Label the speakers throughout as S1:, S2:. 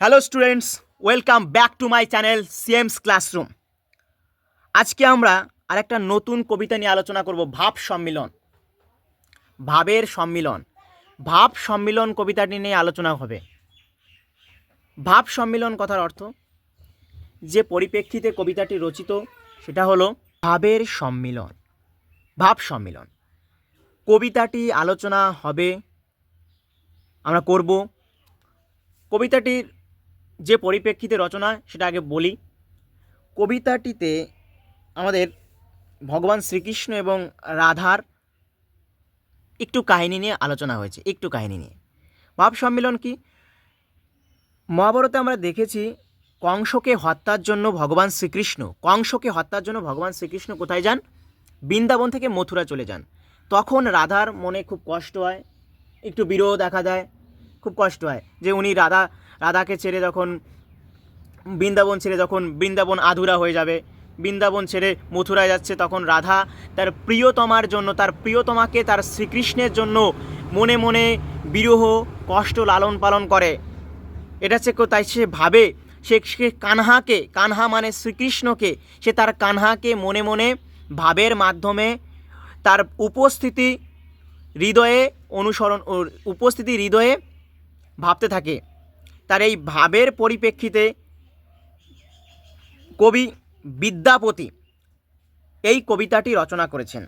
S1: Hello students welcome back to my channel CMS classroom আজকে আমরা আরেকটা নতুন কবিতা নিয়ে আলোচনা করব, ভাব সম্মিলন। ভাবের সম্মিলন। ভাব সম্মিলন কবিতাটি নিয়ে আলোচনা হবে। ভাব সম্মিলন কথার অর্থ, যে পরিপ্রেক্ষিতে কবিতাটি রচিত, সেটা হলো ভাবের সম্মিলন। ভাব সম্মিলন। কবিতাটি আলোচনা হবে, আমরা করব। কবিতাটির যে পরিপ্রেক্ষিতে রচনা সেটা আগে বলি। কবিতাটিতে আমাদের ভগবান শ্রীকৃষ্ণ এবং রাধার একটু কাহিনী নিয়ে আলোচনা হয়েছে, একটু কাহিনী নিয়ে। ভাব সম্মেলন কি? মহাভারতে আমরা দেখেছি, কংসকে হত্যার জন্য ভগবান শ্রীকৃষ্ণ, কংসকে হত্যার জন্য ভগবান শ্রীকৃষ্ণ কোথায় যান? বৃন্দাবন থেকে মথুরা চলে যান। তখন রাধার মনে খুব কষ্ট হয়, একটু বিরহ দেখা দেয়, খুব কষ্ট হয় যে উনি রাধা রাধাকে ছেড়ে যখন বৃন্দাবন ছেড়ে যখন বৃন্দাবন আধুরা হয়ে যাবে, বৃন্দাবন ছেড়ে মথুরায় যাচ্ছে, তখন রাধা তার প্রিয়তমার জন্য, তার প্রিয়তমাকে তার শ্রীকৃষ্ণের জন্য মনে মনে বিরহ, কষ্ট লালন পালন করে। এটা হচ্ছে তাই সে ভাবে, সে সে কানহাকে, কানহা মানে শ্রীকৃষ্ণকে, সে তার কানহাকে মনে মনে ভাবের মাধ্যমে তার উপস্থিতি হৃদয়ে অনুসরণ, উপস্থিতি হৃদয়ে ভাবতে থাকে। তার এই ভাবের পরিপ্রেক্ষিতে কবি বিদ্যাপতি এই কবিতাটি রচনা করেছেন।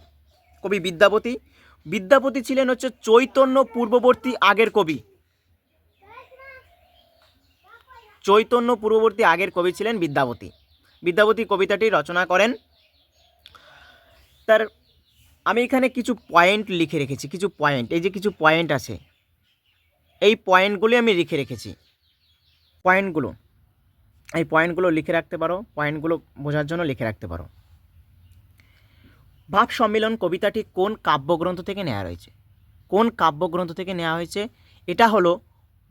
S1: কবি বিদ্যাপতি। বিদ্যাপতি ছিলেন হচ্ছে চৈতন্য পূর্ববর্তী আগের কবি। চৈতন্য পূর্ববর্তী আগের কবি ছিলেন বিদ্যাপতি। বিদ্যাপতি কবিতাটি রচনা করেন। তার আমি এখানে কিছু পয়েন্ট লিখে রেখেছি, কিছু পয়েন্ট, এই যে কিছু পয়েন্ট আছে, এই পয়েন্টগুলি আমি লিখে রেখেছি। পয়েন্টগুলো, এই পয়েন্টগুলো লিখে রাখতে পারো, পয়েন্টগুলো বোঝার জন্য লিখে রাখতে পারো। ভাব সম্মিলন কবিতাটি কোন কাব্যগ্রন্থ থেকে নেওয়া হয়েছে কোন কাব্যগ্রন্থ থেকে নেওয়া হয়েছে? এটা হলো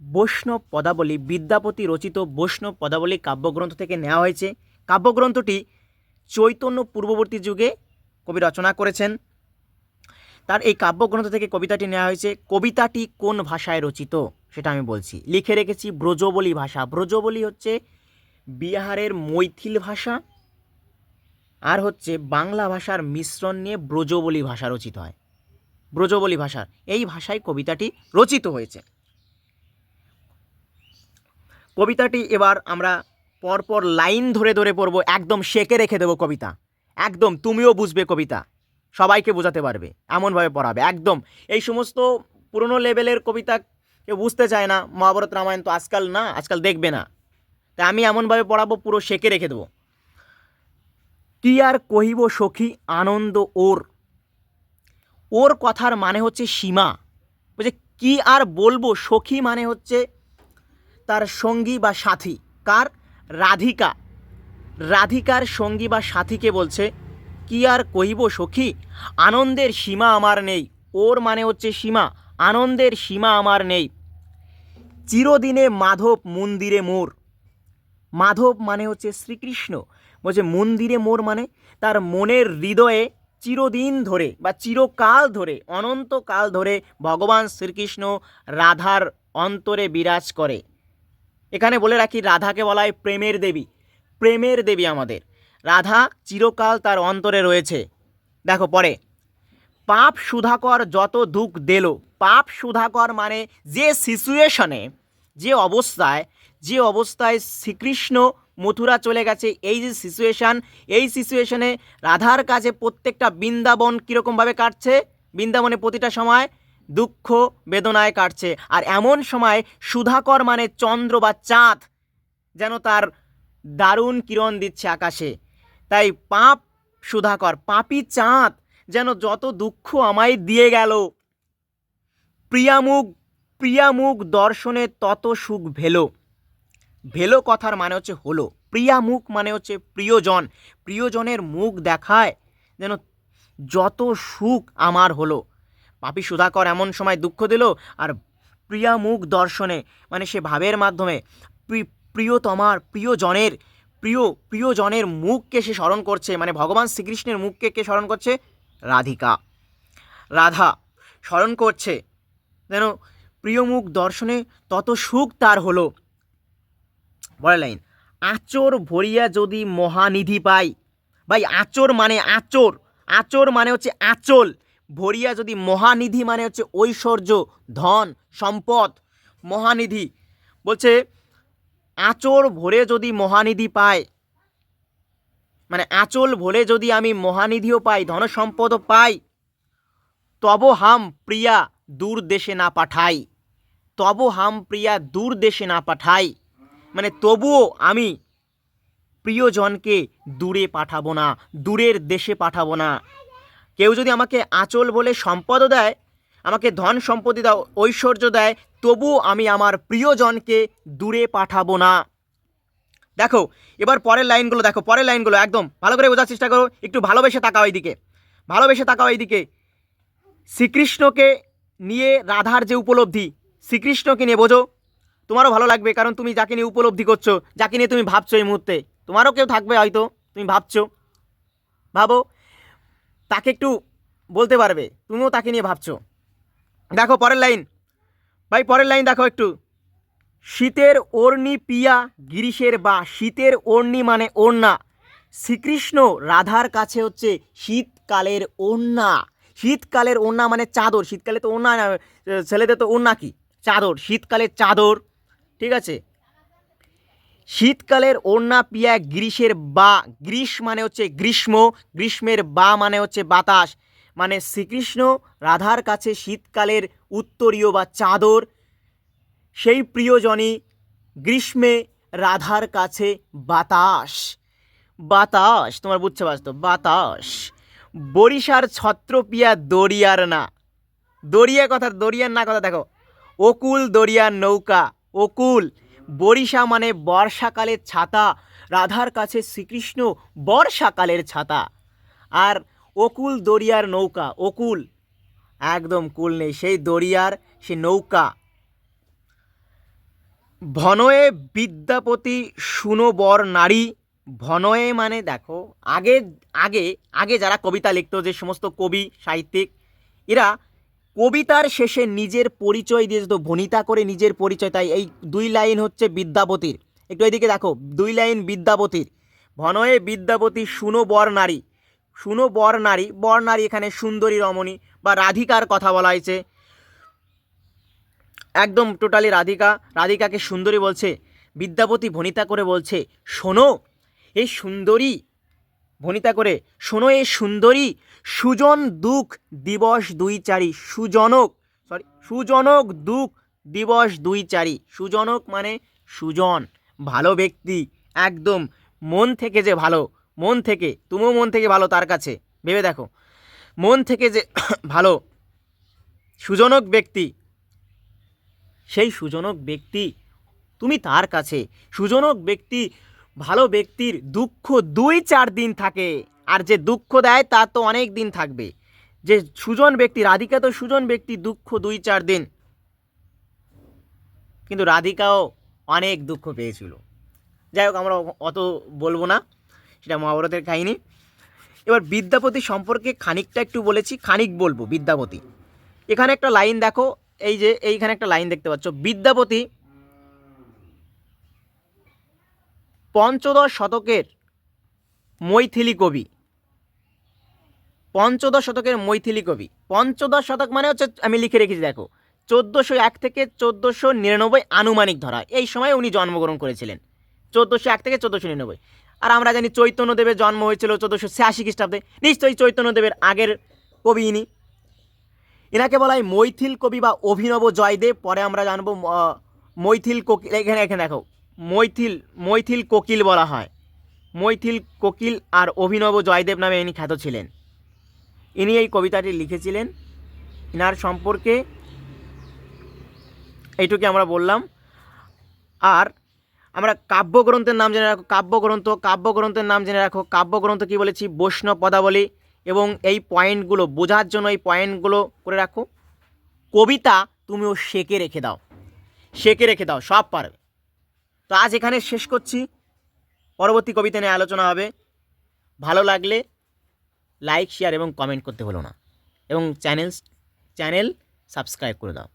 S1: বৈষ্ণব পদাবলী, বিদ্যাপতি রচিত বৈষ্ণব পদাবলী কাব্যগ্রন্থ থেকে নেওয়া হয়েছে। কাব্যগ্রন্থটি চৈতন্য পূর্ববর্তী যুগে কবি রচনা করেছেন। তার এই কাব্যগ্রন্থ থেকে কবিতাটি নেওয়া হয়েছে, কবিতাটি কোন ভাষায় রচিত? সেটা আমি বলছি। লিখে রেখেছি ব্রজবলি ভাষা। ব্রজবলি হচ্ছে বিহারের মৈথিল ভাষা আর হচ্ছে বাংলা ভাষার মিশ্রণ নিয়ে ব্রজবলি ভাষা রচিত হয়। ব্রজবলি ভাষার, এই ভাষায় কবিতাটি রচিত হয়েছে। কবিতাটি এবার আমরা পরপর লাইন ধরে ধরে পড়ব, একদম শেখে রেখে দেবো কবিতা। একদম, তুমিও বুঝবে কবিতা। সবাইকে বোঝাতে পারবে, এমনভাবে পড়াবে। একদম, এই সমস্ত পুরনো লেভেলের কবিতা কেউ বুঝতে চায় না, মহাভারত রামায়ণ তো আজকাল না, আজকাল দেখবে না। তাই আমি এমনভাবে পড়াবো, পুরো শেখে রেখে দেবো। কি আর কহিব সখী আনন্দ ওর? ওর কথার মানে হচ্ছে সীমা। বলছে, কি আর বলব সখী মানে হচ্ছে তার সঙ্গী বা সাথী। কার? রাধিকা। রাধিকার সঙ্গী বা সাথীকে বলছে, কি আর কহিব সখী? আনন্দের সীমা আমার নেই। ওর মানে হচ্ছে সীমা। আনন্দের সীমা আমার নেই। চিরদিনে মাধব মন্দিরে মোর। মাধব মানে হচ্ছে শ্রীকৃষ্ণ। বলছে মন্দিরে মোর মানে তার মনের হৃদয়ে চিরদিন ধরে বা চিরকাল ধরে, অনন্তকাল ধরে ভগবান শ্রীকৃষ্ণ রাধার অন্তরে বিরাজ করে। এখানে বলে রাখি, রাধাকে বলা হয় প্রেমের দেবী। প্রেমের দেবী আমাদের। রাধা চিরকাল তার অন্তরে রয়েছে। দেখো, পরে পাপ সুধাকর যত দুঃখ দিল। পাপ সুধাকর মানে যে সিচুয়েশনে, যে অবস্থায় যে অবস্থায় শ্রীকৃষ্ণ মথুরা চলে গেছে, এই যে সিচুয়েশান, এই সিচুয়েশনে রাধার কাছে প্রত্যেকটা বৃন্দাবন কীরকমভাবে কাটছে? বৃন্দাবনে প্রতিটা সময় দুঃখ, বেদনায় কাটছে। আর এমন সময় সুধাকর মানে চন্দ্র বা চাঁদ যেন তার দারুণ কিরণ দিচ্ছে আকাশে। তাই পাপ সুধাকর, পাপি চাঁদ যেন যত দুঃখ আমায় দিয়ে গেল। প্রিয়ামুখ প্রিয়ামুখ দর্শনে তত সুখ ভেলো। ভেলো কথার মানে হচ্ছে হলো। প্রিয়ামুখ মানে হচ্ছে প্রিয়জন। প্রিয়জনের মুখ দেখায় যেন যত সুখ আমার হলো। পাপি সুধাকর এমন সময় দুঃখ দিল আর প্রিয়ামুখ দর্শনে মানে সে ভাবের মাধ্যমে, প্রি- প্রিয়তমার, প্রিয়জনের, প্রিয়, প্রিয়জনের মুখকে সে স্মরণ করছে। মানে ভগবান শ্রীকৃষ্ণের মুখকে কে স্মরণ করছে? রাধিকা। রাধা স্মরণ করছে, যেন প্রিয় মুখ দর্শনে তত সুখ তার হলো। পরের লাইন আচর ভরিয়া যদি মহানিধি পাই, ভাই আচর মানে আচর আচর মানে হচ্ছে আঁচল, ভরিয়া যদি মহানিধি মানে হচ্ছে ঐশ্বর্য, ধন, সম্পদ, মহানিধি। বলছে আঁচড় ভরে যদি মহানিধি পায় মানে আঁচল ভরে যদি আমি মহানিধিও পাই ধন সম্পদও পাই তব হাম প্রিয়া দূর দেশে না পাঠাই। তব হাম প্রিয়া দূর দেশে না পাঠাই। মানে তবুও আমি প্রিয়জনকে দূরে পাঠাবো না, দূরের দেশে পাঠাবো না। কেউ যদি আমাকে আঁচল বলে সম্পদও দেয়, আমাকে ধন সম্পত্তি দাও ঐশ্বর্য দেয় তবু আমি আমার প্রিয়জনকে দূরে পাঠাবো না। দেখো, এবার পরের লাইনগুলো দেখো, পরের লাইনগুলো একদম ভালো করে বোঝার চেষ্টা করো, একটু ভালোবেসে তাকাও এইদিকে, ভালোবেসে তাকাও এইদিকে। শ্রীকৃষ্ণকে নিয়ে রাধার যে উপলব্ধি, শ্রীকৃষ্ণকে নিয়ে বোঝো, তোমারও ভালো লাগবে, কারণ তুমি যাকে নিয়ে উপলব্ধি করছ, যাকে নিয়ে তুমি ভাবছ এই মুহূর্তে, তোমারও কেউ থাকবে হয়তো, তুমি ভাবছ, ভাবো, তাকে একটু বলতে পারবে, তুমিও তাকে নিয়ে ভাবছ। দেখো, পরের লাইন, ভাই, পরের লাইন দেখো একটু। শীতের ওড়নি পিয়া গিরিশের বা শীতের ওড়নি মানে ওড়না শ্রীকৃষ্ণ রাধার কাছে হচ্ছে শীতকালের ওড়না শীতকালের ওড়না মানে চাদর। শীতকালে তো না, ছেলেদের তো ওড়না কি? চাদর। শীতকালের চাদর। ঠিক আছে? শীতকালের ওড়না পিয়া গ্রীষ্মের বা গ্রীষ মানে হচ্ছে গ্রীষ্ম। গ্রীষ্মের বা মানে হচ্ছে বাতাস। মানে শ্রীকৃষ্ণ রাধার কাছে শীতকালের উত্তরীয় বা চাদর। সেই প্রিয়জনই গ্রীষ্মে রাধার কাছে বাতাস। বাতাস, তোমার বুঝছে বাস্তব বাতাস। বরিশার ছত্রপিয়া দরিয়ার না। দরিয়া কথা, দরিয়ার না কথা দেখো। অকুল দরিয়ার নৌকা, অকুল। বরিশা মানে বর্ষাকালের ছাতা। রাধার কাছে শ্রীকৃষ্ণ বর্ষাকালের ছাতা। আর অকুল দরিয়ার নৌকা, অকুল। একদম কুল নেই। সেই দরিয়ার সে নৌকা। ভনয়ে বিদ্যাপতি শুনো বর নারী। ভনয়ে মানে দেখো, আগে আগে আগে যারা কবিতা লিখতো, যে সমস্ত কবি, সাহিত্যিক, এরা কবিতার শেষে নিজের পরিচয় দিয়ে যেত, ভনিতা করে নিজের পরিচয়। তাই এই দুই লাইন হচ্ছে বিদ্যাপতির। একটু এদিকে দেখো, দুই লাইন বিদ্যাপতির। ভনয়ে বিদ্যাপতি শুনো বর নারী। শুনো বর নারী বর নারী এখানে সুন্দরী রমণী বা রাধিকার কথা বলা হয়েছে। একদম টোটালি রাধিকা, রাধিকাকে সুন্দরী বলছে, বিদ্যাপতি ভনিতা করে বলছে, শোনো এই সুন্দরী, ভনিতা করে, শোনো এই সুন্দরী, সুজন দুঃখ দিবস দুই চারি, সুজনক সরি সুজনক দুঃখ দিবস দুই চারি, সুজনক মানে সুজন, ভালো ব্যক্তি, একদম মন থেকে যে ভালো, মন থেকে, তুমিও মন থেকে ভালো তার কাছে, ভেবে দেখো, মন থেকে যে ভালো, সুজনক ব্যক্তি সেই সুজনক ব্যক্তি, তুমি তার কাছে, সুজনক ব্যক্তি, ভালো ব্যক্তির দুঃখ দুই চার দিন থাকে, আর যে দুঃখ দেয় তার তো অনেক দিন থাকবে। যে সুজন ব্যক্তি, রাধিকা তো সুজন ব্যক্তি, দুঃখ দুই চার দিন। কিন্তু রাধিকাও অনেক দুঃখ পেয়েছিল। যাই হোক, আমরা অত বলব না, সেটা মহাভারতের কাহিনী। এবার বিদ্যাপতি সম্পর্কে খানিকটা একটু বলেছি, খানিক বলব বিদ্যাপতি। এখানে একটা লাইন দেখো এই যে এইখানে একটা লাইন দেখতে পাচ্ছ, বিদ্যাপতি পঞ্চদশ শতকের মৈথিলি কবি। পঞ্চদশ শতকের মৈথিলি কবি। পঞ্চদশ শতক মানে হচ্ছে, আমি লিখে রেখেছি, দেখো, চোদ্দোশো এক থেকে চোদ্দোশো নিরানব্বই আনুমানিক ধরা। এই সময় উনি জন্মগ্রহণ করেছিলেন। চোদ্দোশো এক থেকে চোদ্দোশো নিরানব্বই। আর আমরা জানি চৈতন্যদেবের জন্ম হয়েছিল চোদ্দোশো ছিয়াশি খ্রিস্টাব্দে। নিশ্চয়ই চৈতন্যদেবের আগের কবি ইনি। এনাকে বলা হয় মৈথিল কবি বা অভিনব জয়দেব। পরে আমরা জানব মৈথিল কোকিল, এখানে এখানে দেখো, মৈথিল মৈথিল কোকিল বলা হয়। মৈথিল কোকিল আর অভিনব জয়দেব নামে ইনি খ্যাত ছিলেন। ইনি এই কবিতাটি লিখেছিলেন। ইনার সম্পর্কে এইটুকু আমরা বললাম। আর আমরা কাব্যগ্রন্থের নাম জেনে রাখো, কাব্যগ্রন্থ, কাব্যগ্রন্থের নাম জেনে রাখো, কাব্যগ্রন্থ কী বলেছি? বৈষ্ণব পদাবলী এবং এই পয়েন্টগুলো, বোঝার জন্য এই পয়েন্টগুলো করে রাখো। কবিতা তুমিও শেখে রেখে দাও। শেখে রেখে দাও, সব পারবে। তো আজ এখানে শেষ করছি। পরবর্তী কবিতা নিয়ে আলোচনা হবে। ভালো লাগলে লাইক, শেয়ার এবং কমেন্ট করতে হলো না। এবং চ্যানেল চ্যানেল সাবস্ক্রাইব করে দাও।